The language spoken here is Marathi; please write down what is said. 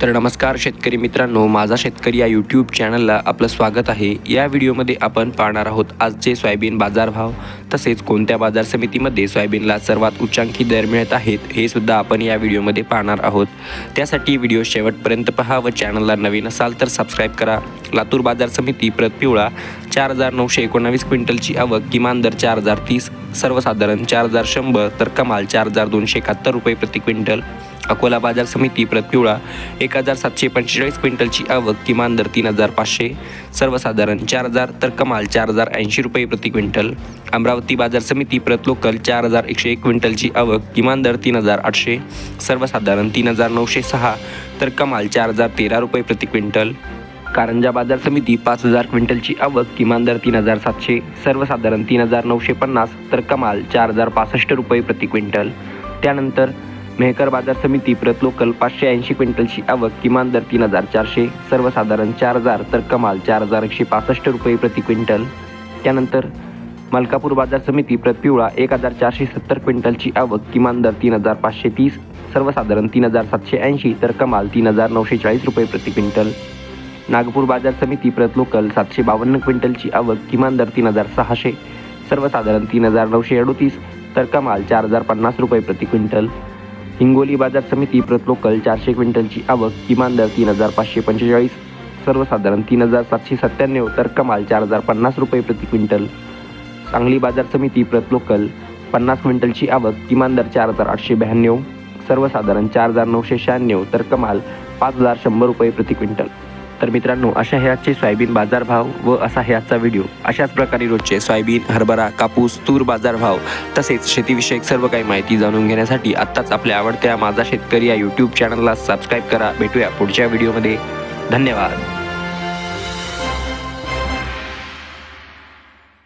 तर नमस्कार शेतकरी मित्रांनो माझा शेतकरी या यूट्यूब चॅनलला आपलं स्वागत आहे. या व्हिडिओमध्ये आपण पाहणार आहोत आजचे सोयाबीन बाजारभाव तसेच कोणत्या बाजार समितीमध्ये सोयाबीनला सर्वात उच्चांकी दर मिळत आहेत हे सुद्धा आपण या व्हिडिओमध्ये पाहणार आहोत. त्यासाठी व्हिडिओ शेवटपर्यंत पहा व चॅनलला नवीन असाल तर सबस्क्राईब करा. लातूर बाजार समिती प्रत पिवळा चार हजार नऊशे एकोणावीस क्विंटलची आवक किमान दर चार हजार तीस सर्वसाधारण चार हजार शंभर तर कमाल चार हजार दोनशे एकाहत्तर रुपये प्रति क्विंटल. अकोला बाजार समिती प्रतपिवळा एक हजार सातशे पंचेचाळीस क्विंटलची आवक किमान दर तीन हजार पाचशे सर्वसाधारण चार हजार तर कमाल चार हजार ऐंशी रुपये प्रति क्विंटल. अमरावती बाजार समिती प्रत लोकल चार हजार एकशे एक क्विंटलची आवक किमान दर तीन हजार आठशे सर्वसाधारण तीन हजार नऊशे सहा तर कमाल चार हजार तेरा रुपये प्रति क्विंटल. कारंजा बाजार समिती पाच हजार क्विंटलची आवक किमान दर तीन हजार सातशे सर्वसाधारण तीन हजार नऊशे पन्नास तर कमाल चार हजार पासष्ट रुपये प्रति क्विंटल. त्यानंतर मेहकर बाजार समिती प्रत लोकल पाचशे ऐंशी क्विंटलची आवक किमान दर तीन हजार चारशे सर्वसाधारण चार हजार तर कमाल चार हजार एकशे पासष्ट रुपये प्रति क्विंटल. त्यानंतर मलकापूर बाजार समिती प्रत पिवळा एक हजार चारशे सत्तर क्विंटलची आवक किमान दर तीन हजार पाचशे तीस सर्वसाधारण तीन हजार सातशे ऐंशी तर कमाल तीन हजार नऊशे चाळीस रुपये प्रति क्विंटल. नागपूर बाजार समिती प्रत लोकल सातशे बावन्न क्विंटलची आवक किमान दर तीन हजार सहाशे सर्वसाधारण तीन हजार नऊशे अडोतीस तर कमाल चार हजार पन्नास रुपये प्रति क्विंटल. हिंगोली बाजार समिती प्रत लोकल चारशे क्विंटलची आवक किमान दर तीन हजार पाचशे पंचेचाळीस सर्वसाधारण तीन हजार सातशे सत्त्याण्णव तर कमाल चार हजार पन्नास रुपये प्रति क्विंटल. सांगली बाजार समिती प्रत लोकल पन्नास क्विंटलची आवक किमान दर चार हजार आठशे ब्याण्णव सर्वसाधारण चार हजार नऊशे शहाण्णव तर कमाल पाच हजार शंभर रुपये प्रति क्विंटल. तर मित्रांनो अशा हे आजचे सोयाबीन बाजारभाव व असा हे आजचा व्हिडिओ. अशाच प्रकारे रोजचे सोयाबीन हरभरा कापूस तूर बाजारभाव तसेच शेतीविषयक सर्व काही माहिती जाणून घेण्यासाठी आत्ताच आपल्या आवडत्या माझा शेतकरी या यूट्यूब चॅनलला सबस्क्राईब करा. भेटूया पुढच्या व्हिडिओमध्ये. धन्यवाद.